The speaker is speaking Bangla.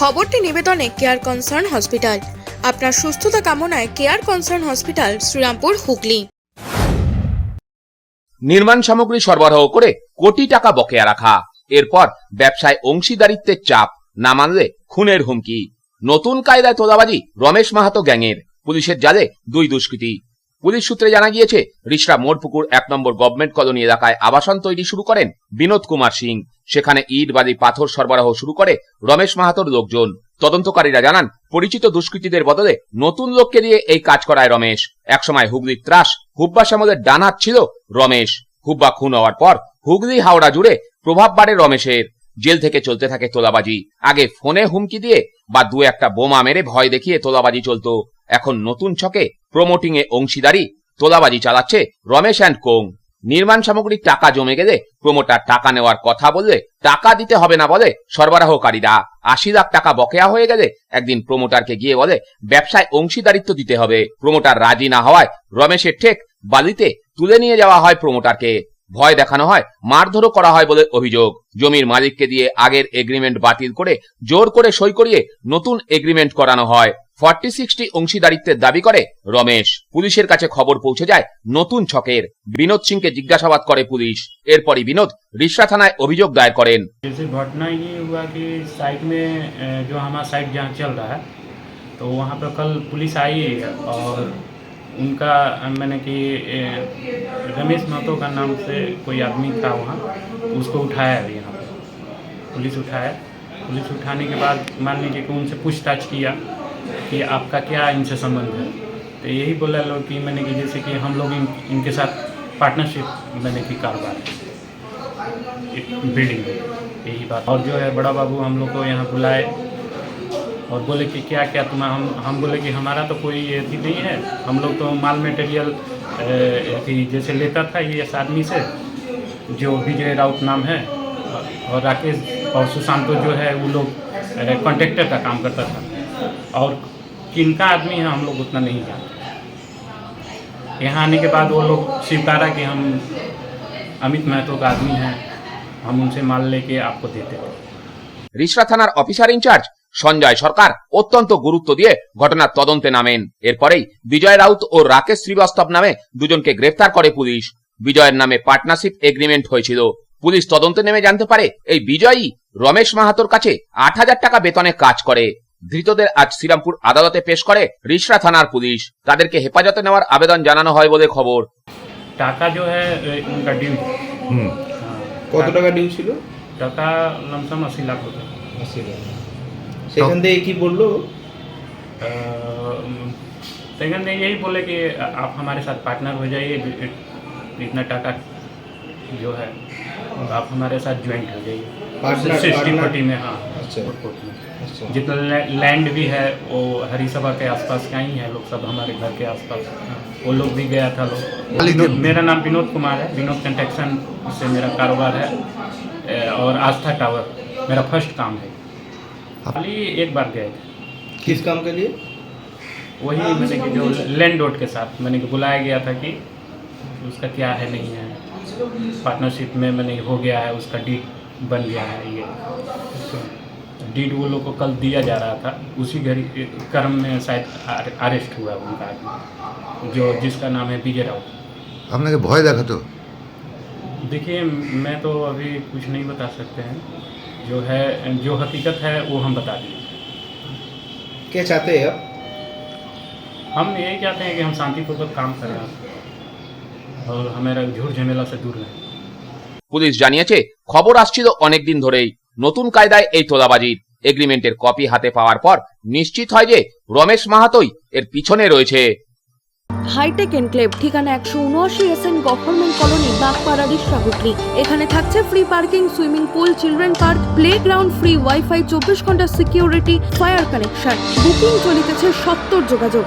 খবরটি নিবেদনে কেয়ার কনসার্ন হসপিটাল আপনার সুস্থতা কামনায় care concern hospital Serampore, Hooghly. নির্মাণ সামগ্রী সরবরাহ করে কোটি টাকা বকেয়া রাখা। এরপর ব্যবসায় অংশীদারিত্বের চাপ, না মানলে খুনের হুমকি। নতুন কায়দায় তোলাবাজি রমেশ মাহাতো গ্যাংয়ের, পুলিশের জালে দুই দুষ্কৃতী। পুলিশ সূত্রে জানা গিয়েছে, রিসরা মোড়পুকুর এক নম্বর গভর্নমেন্ট কলোনি এলাকায় আবাসন তৈরি শুরু করেন বিনোদ কুমার সিং। সেখানে ইট, বালি, পাথর সরবরাহ শুরু করে রমেশ মাহাতোর লোকজন। তদন্তকারীরা জানান, পরিচিত দুষ্কৃতীদের বদলে নতুন লোককে দিয়ে এই কাজ করায় রমেশ। একসময় হুগলির ত্রাস, হুব্বা শ্যামলের ডান হাত ছিল রমেশ। হুব্বা খুন হওয়ার পর হুগলি হাওড়া জুড়ে প্রভাব বাড়ে রমেশের। জেল থেকে চলতে থাকে তোলাবাজি। আগে ফোনে হুমকি দিয়ে বা দু একটা বোমা মেরে ভয় দেখিয়ে তোলাবাজি চলতো। এখন নতুন ছকে প্রমোটিং এ অংশীদারি, তোলাবাজি চালাচ্ছে রমেশ অ্যান্ড কোং। নির্মাণ সামগ্রীর টাকা জমে গেলে প্রমোটার টাকা নেওয়ার কথা বললে টাকা দিতে হবে না বলে সরবরাহকারীরা আশি লাখ টাকা বকেয়া হয়ে গেলে একদিন প্রমোটারকে গিয়ে বলে, ব্যবসায় অংশীদারিত্ব দিতে হবে। প্রমোটার রাজি না হওয়ায় রমেশের ঠেক বালিতে তুলে নিয়ে যাওয়া হয় প্রমোটারকে ভয় দেখানো হয়, মারধরও করা হয় বলে অভিযোগ। জমির মালিককে দিয়ে আগের এগ্রিমেন্ট বাতিল করে জোর করে সই করিয়ে নতুন এগ্রিমেন্ট করানো হয়। ফর্টি সিক্সটি অংশীদারিত্বের দাবি করে রমেশ পুলিশের কাছে খবর পৌঁছে যায় নতুন ছকের বিনোদ সিংকে জিজ্ঞাসাবাদ করে পুলিশ এরপরই বিনোদ রিসরা থানায় অভিযোগ দায়ের করেন जैसे घटना ये हुआ कि साइट में अ, जो हमारा साइट जहाँ चल रहा है तो वहाँ पर कल पुलिस आई और उनका अ, मैंने कि अ, रमेश महतो का नाम से कोई आदमी था वहाँ उसको उठाया अभी यहाँ पे पुलिस उठाया पुलिस उठाने के बाद मान लीजिए कि उनसे पूछताछ किया कि आपका क्या इनसे संबंध है? तो यही बोला लोग कि मैंने कि जैसे कि हम लोग इन, इनके साथ पार्टनरशिप मैंने कि कारोबार बिल्डिंग में यही बात। और जो है बड़ा बाबू हम लोग को यहाँ बुलाए और बोले कि क्या क्या तुम हम हम बोले कि हमारा तो कोई अथी नहीं है। हम लोग तो माल मटेरियल जैसे लेता था ये इस आदमी से जो विजय राउत नाम है और राकेश और सुशांतो जो है वो लोग कॉन्ट्रेक्टर का काम करता था। और किनका आदमी है हम लोग उतना नहीं जानते यहाँ आने के बाद वो लोग स्वीकारा कि हम अमित महतो का आदमी हैं हम उनसे माल लेके आपको देते थे রিসরা থানার অফিসার ইনচার্জ সঞ্জয় সরকার অত্যন্ত গুরুত্ব দিয়ে ঘটনার তদন্তে নামেন এরপরেই বিজয় রাউত ও রাকেশ শ্রীবাস্তব নামে দুজনকে গ্রেফতার করে পুলিশ বিজয়ের নামে পার্টনারশিপ এগ্রিমেন্ট হয়েছিল পুলিশ তদন্তে নেমে জানতে পারে এই বিজয়ই রমেশ মাহাতোর কাছে আট হাজার টাকা বেতনে কাজ করে ধৃতদের আজ শ্রীরামপুর আদালতে পেশ করে রিসরা থানার পুলিশ তাদেরকে হেফাজতে নেওয়ার আবেদন জানানো হয় বলে খবর टाका जो है ए, उनका ड्यू হুম हाँ, কত টাকা ডিউ ছিল टाका लमसम अस्सी लाख रुपये আশি টাকা সেখান থেকে কি বললো अ, सेकंड ने यही बोले कि आप हमारे साथ पार्टनर हो जाइए इतना टाका जो है आप हमारे साथ ज्वाइंट हो जाइए Partner- सिक्सटी partner- फोर्टी में हाँ अच्छा।, अच्छा। जितना लैंड भी है वो हरी सभा के आसपास का ही है लोग सब हमारे घर के आसपास। वो लोग भी गया था लोग। मेरा नाम विनोद कुमार है। विनोद कंटेक्शन से मेरा कारोबार है। और आस्था टावर मेरा फ़र्स्ट काम है। खाली एक बार गए थे। किस काम के लिए? वही मैंने कि जो लैंड रोड के साथ मैंने कि बुलाया गया था कि उसका क्या है नहीं है। पार्टनरशिप में मैंने हो गया है उसका डीट बन गया है ये। अच्छा। डीड वो लोग को कल दिया जा रहा था उसी घड़ी कर्म में शायद अरेस्ट हुआ उनका आदमी जो जिसका नाम है विजय राउत আপনাকে ভয় দেখাতো देखिए मैं तो अभी कुछ नहीं बता सकते हैं जो है जो हकीकत है वो हम बता देंगे क्या चाहते हैं आप हम यही चाहते हैं कि हम शांतिपूर्वक काम करें और हमारा झूठ झमेला से दूर रहें পুলিশ জানিয়েছে খবর আসছিল অনেকদিন ধরেই নতুন কায়দায় এই তোলাবাজির এগ্রিমেন্টের কপি হাতে পাওয়ার পর নিশ্চিত হয় যে রমেশ মাহাতোই এর পিছনে রয়েছে। হাইটেক এনক্লেভ ঠিকানা একশো উনআশি S N government colony Bagpara Rishra এখানে থাকছে free parking swimming pool children park play ground free wifi চব্বিশ ঘণ্টা সিকিউরিটি ফায়ার কানেকশন বুকিং চলিতেছে সত্তর যোগাযোগ।